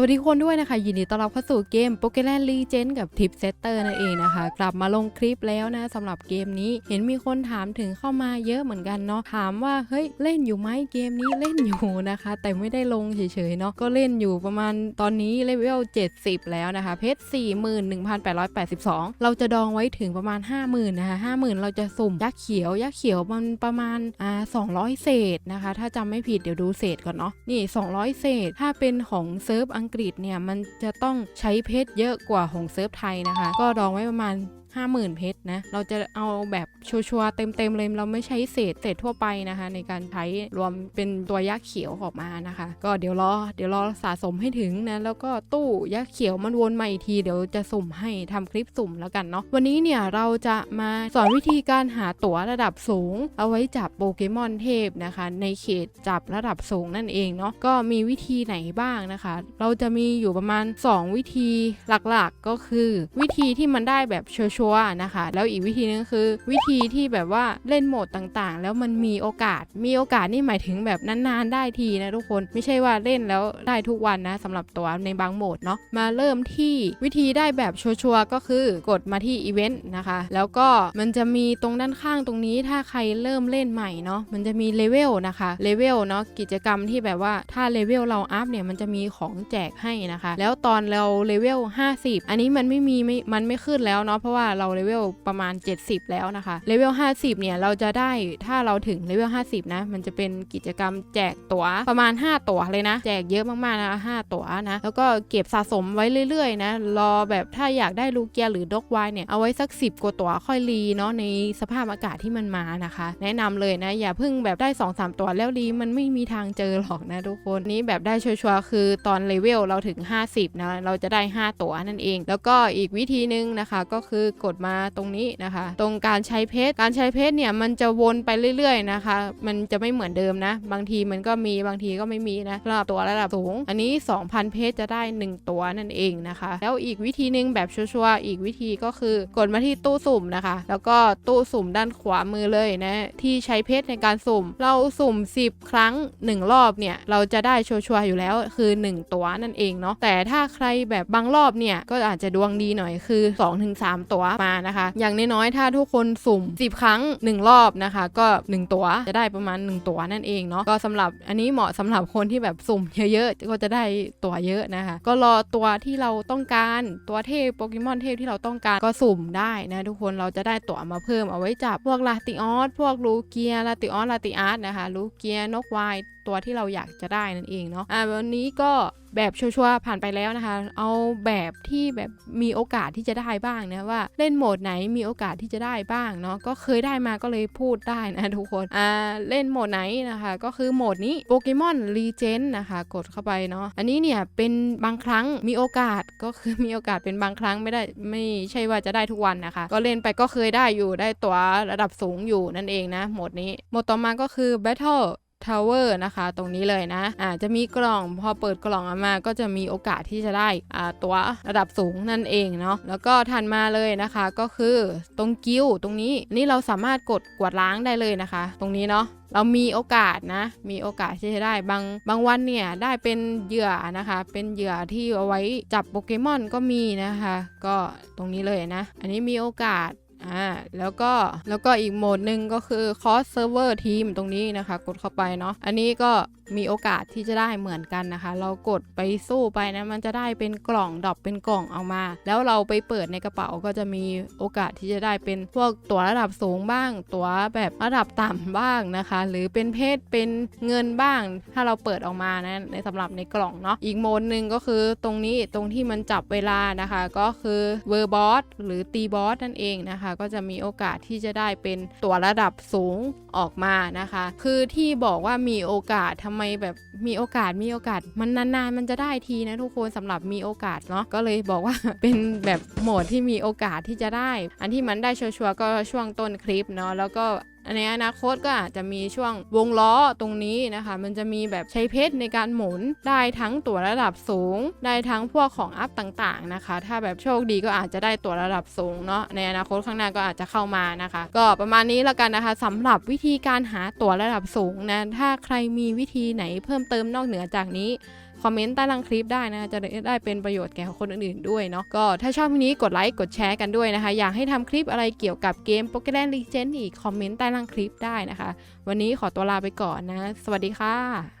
สวัสดีคนด้วยนะคะ ยินดีต้อนรับเข้าสู่เกม p o k e m o n Legend กับ Tip Setter นั่นเองนะคะ กลับมาลงคลิปแล้วนะสำหรับเกมนี้เห็นมีคนถามถึงเข้ามาเยอะเหมือนกันเนาะถามว่าเฮ้ยเล่นอยู่ไหมเกมนี้เล่นอยู่นะคะ แต่ไม่ได้ลงเฉยๆเนาะก็เล่นอยู่ประมาณตอนนี้เลเวล70 แล้วนะคะ เพชร 41,882 เราจะดองไว้ถึงประมาณ 50,000นะคะ50,000 เราจะสุ่มยักษ์เขียวยักษ์เขียวมันประมาณอ่า200 เศษนะคะ ถ้าจำไม่ผิดเดี๋ยวดูเศษก่อนเนาะนี่ 200 เศษถ้าเป็นของเซิร์ฟอังกฤษเนี่ยมันจะต้องใช้เพชรเยอะกว่าของเซิร์ฟไทยนะคะ ก็ดองไว้ประมาณ 50,000 เพชรนะ เราจะเอาแบบชัวร์เต็มๆเลย เราไม่ใช้เศษเศษทั่วไปนะคะ ในการใช้รวมเป็นตัวยักษ์เขียวออกมานะคะ ก็เดี๋ยวรอเดี๋ยวรอสะสมให้ถึงนะ แล้วก็ตู้ยักษ์เขียวมันวนมาอีกที เดี๋ยวจะสุ่มให้ทำคลิปสุ่มแล้วกันเนาะ วันนี้เนี่ยเราจะมาสอนวิธีการหาตั๋วระดับสูง เอาไว้จับโปเกมอนเทพนะคะ ในเขตจับระดับสูงนั่นเองเนาะ ก็มีวิธีไหนบ้างนะคะ เราจะมีอยู่ประมาณ 2 วิธีหลักๆก็คือ วิธีที่มันได้แบบชัวร์ๆนะคะ แล้วอีกวิธีนึงคือ วิธีที่แบบว่าเล่นโหมดต่างๆ แล้วมันมีโอกาส มีโอกาสนี่หมายถึงแบบนานๆได้ทีนะทุกคน ไม่ใช่ว่าเล่นแล้วได้ทุกวันนะสำหรับตัวในบางโหมดเนาะ มาเริ่มที่วิธีได้แบบชัวร์ๆก็คือกดมาที่อีเวนต์นะคะ แล้วก็มันจะมีตรงด้านข้างตรงนี้ถ้าใครเริ่มเล่นใหม่เนาะ มันจะมีเลเวลนะคะ เลเวลเนาะกิจกรรมที่แบบว่าถ้าเลเวลเราอัพเนี่ยมันจะมีของแจกให้นะคะ แล้วตอนเราเลเวล50 อันนี้มันไม่มีไม่มันไม่ขึ้นแล้วเนาะเพราะว่าเราเลเวลประมาณ 70 แล้วนะคะเลเวล50 เนี่ยเราจะได้ถ้าเราถึงเลเวล50 นะ มันจะเป็นกิจกรรมแจกตั๋วประมาณ 5 ตั๋วเลยนะ แจกเยอะมากๆนะ5ตั๋วนะ แล้วก็เก็บสะสมไว้เรื่อยๆนะ รอแบบถ้าอยากได้ลูเกียหรือด็อกไวเนี่ย เอาไว้สัก 10 กว่าตั๋วค่อยรีเนาะในสภาพอากาศที่มันมานะคะ แนะนำเลยนะ อย่าเพิ่งแบบได้ 2-3 ตั๋วแล้วรีมันไม่มีทางเจอหรอกนะทุกคนนี้แบบได้ชัวร์คือตอนเลเวลเราถึง 50 นะ เราจะได้ 5 ตั๋วนั่นเอง แล้วก็อีกวิธีหนึงนะคะก็คือกดมาตรงนี้นะคะ ตรงการใช้เพชรการใช้เพชรเนี่ยมันจะวนไปเรื่อยๆนะคะ มันจะไม่เหมือนเดิมนะ บางทีมันก็มีบางทีก็ไม่มีนะสำหรับตัวระดับสูง อันนี้ 2,000 เพชรจะได้ 1 ตัวนั่นเองนะคะ แล้วอีกวิธีหนึงแบบชัวร์ๆอีกวิธีก็คือกดมาที่ตู้สุ่มนะคะ แล้วก็ตู้สุ่มด้านขวามือเลยนะที่ใช้เพชรในการสุ่ม เราสุ่ม 10 ครั้ง 1 รอบเนี่ยเราจะได้ชัวร์ๆอยู่แล้วคือ 1 ตัวนั่นเองเนาะแต่ถ้าใครแบบบางรอบเนี่ยก็อาจจะดวงดีหน่อยคือ 2-3 ตัวมานะคะ อย่างน้อยๆถ้าทุกคนสุ่ม 10 ครั้ง 1 รอบนะคะ ก็ 1 ตัวจะได้ประมาณ 1 ตัวนั่นเองเนาะก็สำหรับอันนี้เหมาะสำหรับคนที่แบบสุ่มเยอะๆก็จะได้ตัวเยอะนะคะ ก็รอตัวที่เราต้องการตัวเทพโปเกมอนเทพที่เราต้องการก็สุ่มได้นะทุกคนเราจะได้ตัวมาเพิ่มเอาไว้จับพวกลาติออสพวกลูเกียลาติออสลาติอาร์ตนะคะลูเกียนกวาย ตัวที่เราอยากจะได้นั่นเองเนาะอ่าวันนี้ก็แบบชัวร์ๆผ่านไปแล้วนะคะ เอาแบบที่แบบมีโอกาสที่จะได้บ้างนะว่าเล่นโหมดไหนมีโอกาสที่จะได้บ้างเนาะก็เคยได้มาก็เลยพูดได้นะทุกคนอ่าเล่นโหมดไหนนะคะ ก็คือโหมดนี้โปเกมอนรีเจนนะคะกดเข้าไปเนาะอันนี้เนี่ยเป็นบางครั้งมีโอกาสก็คือมีโอกาสเป็นบางครั้งไม่ได้ไม่ใช่ว่าจะได้ทุกวันนะคะ ก็เล่นไปก็เคยได้อยู่ได้ตัวระดับสูงอยู่นั่นเองนะโหมดนี้โหมดต่อมาก็คือ Battle ทาวเวอร์นะคะ ตรงนี้เลยนะอ่าจะมีกล่องพอเปิดกล่องออกมา ก็จะมีโอกาสที่จะได้อ่าตัวระดับสูงนั่นเองเนาะแล้วก็ถัดมาเลยนะคะก็คือตรงกิ้วตรงนี้นี่เราสามารถกดกวาดล้างได้เลยนะคะ ตรงนี้เนาะเรามีโอกาสนะ มีโอกาสที่จะได้บางบางวันเนี่ยได้เป็นเหยื่อนะคะ เป็นเหยื่อที่เอาไว้จับโปเกมอนก็มีนะคะ ก็ตรงนี้เลยนะ อันนี้มีโอกาส อ่าแล้วก็แล้วก็อีกโหมดหนึ่งก็คือ cross server team ตรงนี้นะคะ กดเข้าไปเนาะอันนี้ก็ มีโอกาสที่จะได้เหมือนกันนะคะ เรากดไปสู้ไปนะมันจะได้เป็นกล่องดรอปเป็นกล่องเอามา แล้วเราไปเปิดในกระเป๋าก็จะมีโอกาสที่จะได้เป็นพวกตั๋วระดับสูงบ้าง ตั๋วแบบระดับต่ำบ้างนะคะ หรือเป็นเพชรเป็นเงินบ้าง ถ้าเราเปิดออกมานะในสำหรับในกล่องเนาะอีกโหมดหนึ่งก็คือตรงนี้ตรงที่มันจับเวลานะคะ ก็คือเวอร์บอสหรือตีบอสนั่นเองนะคะ ก็จะมีโอกาสที่จะได้เป็นตั๋วระดับสูงออกมานะคะ คือที่บอกว่ามีโอกาสทำไมแบบ มีโอกาสมีโอกาสมันนานๆ มันจะได้ทีนะทุกคนสำหรับมีโอกาสเนาะก็เลยบอกว่าเป็นแบบโหมดที่มีโอกาสที่จะได้ อันที่มันได้ชัวร์ๆก็ช่วงต้นคลิปเนาะแล้วก็ในอนาคตก็อาจจะมีช่วงวงล้อตรงนี้นะคะ มันจะมีแบบใช้เพชรในการหมุนได้ทั้งตั๋วระดับสูง ได้ทั้งพวกของอัพต่างๆนะคะ ถ้าแบบโชคดีก็อาจจะได้ตั๋วระดับสูงเนาะในอนาคตข้างหน้าก็อาจจะเข้ามานะคะ ก็ประมาณนี้แล้วกันนะคะสำหรับวิธีการหาตั๋วระดับสูงนะถ้าใครมีวิธีไหนเพิ่มเติมนอกเหนือจากนี้คอมเมนต์ใต้ล่างคลิปได้นะจะได้เป็นประโยชน์แก่คนอื่นๆด้วยเนาะก็ถ้าชอบคลิปนี้กดไลค์กดแชร์กันด้วยนะคะ อยากให้ทำคลิปอะไรเกี่ยวกับเกมโปเกมอนลีเจนอีกคอมเมนต์ใต้ล่างคลิปได้นะคะ วันนี้ขอตัวลาไปก่อนนะ สวัสดีค่ะ